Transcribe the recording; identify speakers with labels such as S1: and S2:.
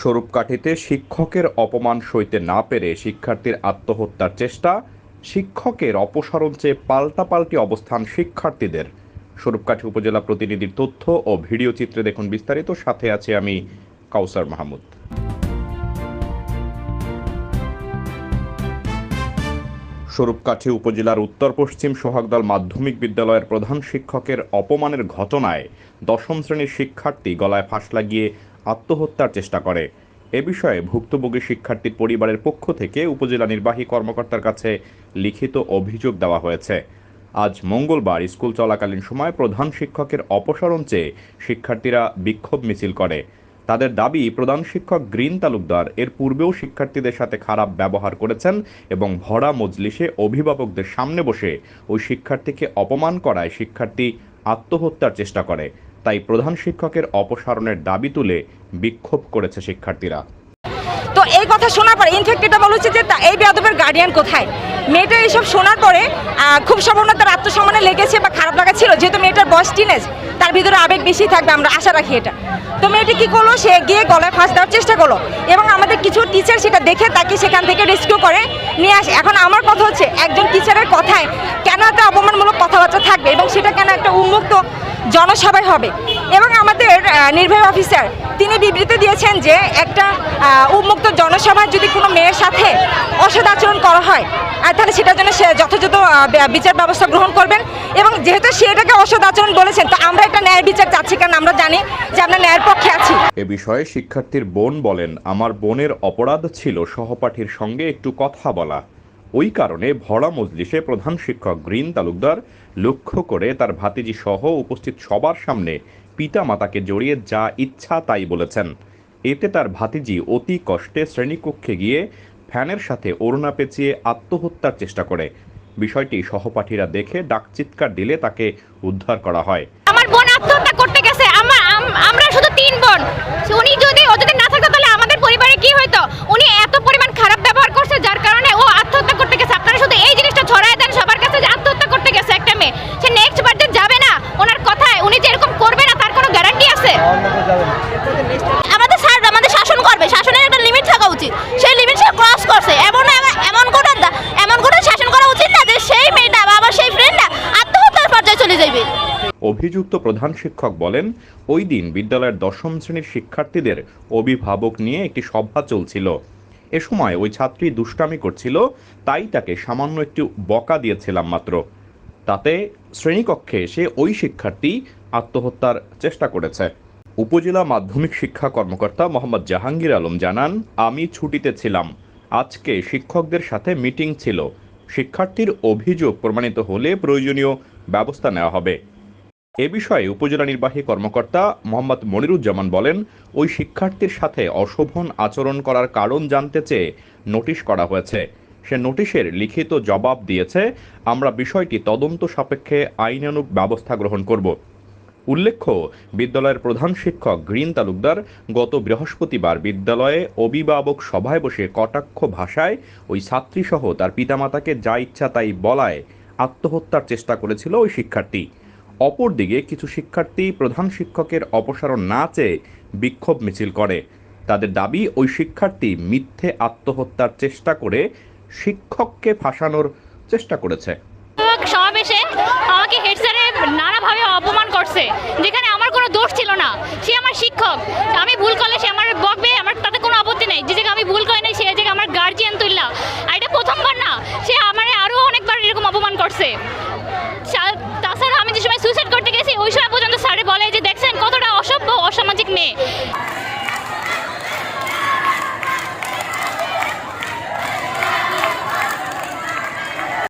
S1: স্বরূপকাঠিতে শিক্ষকের অপমান সইতে না পেরে শিক্ষার্থীর আত্মহত্যার চেষ্টা, শিক্ষকের অপসারণ চেয়ে পাল্টাপাল্টি অবস্থান শিক্ষার্থীদের। স্বরূপকাঠি উপজেলা প্রতিনিধির তথ্য ও ভিডিও চিত্রে দেখুন বিস্তারিত। সাথে আছে আমি কাউসার মাহমুদ। স্বরূপকাঠি উপজেলার উত্তর পশ্চিম সোহাগদল মাধ্যমিক বিদ্যালয়ের প্রধান শিক্ষকের অপমানের ঘটনায় দশম শ্রেণির শিক্ষার্থী গলায় ফাঁস লাগিয়ে আত্মহত্যার চেষ্টা করে। এ বিষয়ে ভুক্তভোগী শিক্ষার্থীর পরিবারের পক্ষ থেকে উপজেলা নির্বাহী কর্মকর্তার কাছে লিখিত অভিযোগ দেওয়া হয়েছে। আজ মঙ্গলবার স্কুল চলাকালীন সময় প্রধান শিক্ষকের অপসারণ চেয়ে শিক্ষার্থীরা বিক্ষোভ মিছিল করে। তাদের দাবি, প্রধান শিক্ষক গ্রিন তালুকদার, এর পূর্বেও শিক্ষার্থীদের সাথে খারাপ ব্যবহার করেছেন এবং ভরা মজলিসে অভিভাবকদের সামনে বসে ওই শিক্ষার্থীকে অপমান করায় শিক্ষার্থী আত্মহত্যার চেষ্টা করে। তাই প্রধান শিক্ষকের অপসারণের দাবি তুলে বিক্ষোভ করেছে শিক্ষার্থীরা।
S2: তো এই কথা শোনার পরে ইনফ্যাক্ট এটা বলা হচ্ছে যে এই বেয়াদবের গার্ডিয়ান কোথায়? মেয়েটা এইসব শোনার পরে খুব সম্ভাবনা তার আত্মসম্মানে লেগেছে বা খারাপ লাগা ছিল যেহেতু মেয়েটার বয়স টিনেজ তার ভিতরে আবেগ বেশি থাকবে, আমরা আশা রাখি এটা। তো মেয়েটি কি করল? সে গিয়ে গলায় ফাঁস দেওয়ার চেষ্টা করল এবং আমাদের কিছু টিচার সেটা দেখে তাকে সেখান থেকে রেস্কিউ করে নিয়ে আসে। এখন আমার কথা হচ্ছে, একজন টিচারের কথায় কেন এত কথাবার্তা থাকবে এবং সেটা কেন একটা উন্মুক্ত জনসভায় হবে। এবং আমাদের নির্বাহী অফিসার, তিনি বিবৃতি দিয়েছেন যে একটা উন্মুক্ত জনসভায় যদি কোনো মেয়ের সাথে অসৎ আচরণ করা হয়, আর তাহলে সেটার জন্য সে যথাযথ বিচার ব্যবস্থা গ্রহণ করবেন। এবং যেহেতু সে এটাকে অসৎ আচরণ বলেছেন, তো আমরা একটা ন্যায় বিচার চাচ্ছি, কারণ আমরা জানি যে আমরা ন্যায়ের পক্ষে আছি।
S1: এ বিষয়ে শিক্ষার্থীর বোন বলেন, আমার বোনের অপরাধ ছিল, সহপাঠীর সঙ্গে একটু কথা বলা। ওই কারণে ভরা মজলিসে প্রধান শিক্ষক গ্রিন তালুকদার লক্ষ্য করে তার ভাতিজি সহ উপস্থিত সবার সামনে পিতা মাতাকে জড়িয়ে যা ইচ্ছা তাই বলেছেন। এতে তার ভাতিজি অতি কষ্টে শ্রেণীকক্ষে গিয়ে ফ্যানের সাথে ওড়না পেঁচিয়ে আত্মহত্যার চেষ্টা করে। বিষয়টি সহপাঠীরা দেখে ডাকচিৎকার দিলে তাকে উদ্ধার করা হয়।
S3: আমার বোন আত্মহত্যা করতে গেছে। আমরা শুধু তিন বোন। উনি যদি না থাকতো তাহলে আমাদের পরিবারে কি হইতো উনি এত পরিমাণ খারাপ ব্যবহার করছে যার কারণে ও আত্মহত্যা করতে গেছে আপনারা শুধু এই জিনিসটা ছড়ায় দেন সবার কাছে যে আত্মহত্যা করতে গেছে একটা মেয়ে সে নেক্সট বার্থডে যাবে না ওনার কথায় উনি যে এরকম করবে না তার কোনো গ্যারান্টি আছে আমাদের আমাদের শাসন করবে। শাসনের একটা লিমিট থাকা উচিত। সেই লিমিট সে ক্রস করছে। এমন এমন এমন শাসন করা উচিত না যে সেই মেয়েটা বা আবার সেই ফ্রেন্ডটা আত্মহত্যার পর্যায়ে চলে যাবে।
S1: অভিযুক্ত প্রধান শিক্ষক বলেন, ওই দিন বিদ্যালয়ের দশম শ্রেণির শিক্ষার্থীদের অভিভাবক নিয়ে একটি সভা চলছিল। এ সময় ওই ছাত্রী দুষ্টামি করছিল, তাই তাকে সামান্য একটু বকা দিয়েছিলাম মাত্র। তাতে শ্রেণীকক্ষে এসে ওই শিক্ষার্থী আত্মহত্যার চেষ্টা করেছে। উপজেলা মাধ্যমিক শিক্ষা কর্মকর্তা মোহাম্মদ জাহাঙ্গীর আলম জানান, আমি ছুটিতে ছিলাম। আজকে শিক্ষকদের সাথে মিটিং ছিল। শিক্ষার্থীর অভিযোগ প্রমাণিত হলে প্রয়োজনীয় ব্যবস্থা নেওয়া হবে। এ বিষয়ে উপজেলা নির্বাহী কর্মকর্তা মোহাম্মদ মনিরুজ্জামান বলেন, ওই শিক্ষার্থীর সাথে অশোভন আচরণ করার কারণ জানতে চেয়ে নোটিশ করা হয়েছে। সে নোটিশের লিখিত জবাব দিয়েছে, আমরা বিষয়টি তদন্ত সাপেক্ষে আইনানুগ ব্যবস্থা গ্রহণ করব। উল্লেখ্য, বিদ্যালয়ের প্রধান শিক্ষক গ্রিন তালুকদার গত বৃহস্পতিবার বিদ্যালয়ে অভিভাবক সভায় বসে কটাক্ষ ভাষায় ওই ছাত্রীসহ তার পিতামাতাকে যা ইচ্ছা তাই বলায় আত্মহত্যার চেষ্টা করেছিল ওই শিক্ষার্থী। অপরদিকে কিছু শিক্ষার্থী প্রধান শিক্ষকের অপসারণ না চেয়ে বিক্ষোভ মিছিল করে। তাদের দাবি, ওই শিক্ষার্থী মিথ্যে আত্মহত্যার চেষ্টা করে শিক্ষককে ফাঁসানোর চেষ্টা করেছে।
S3: সমাবেশে আমাকে হেড স্যারে নানাভাবে অপমান করছে। যেখানে আমার কোনো দোষ ছিল না।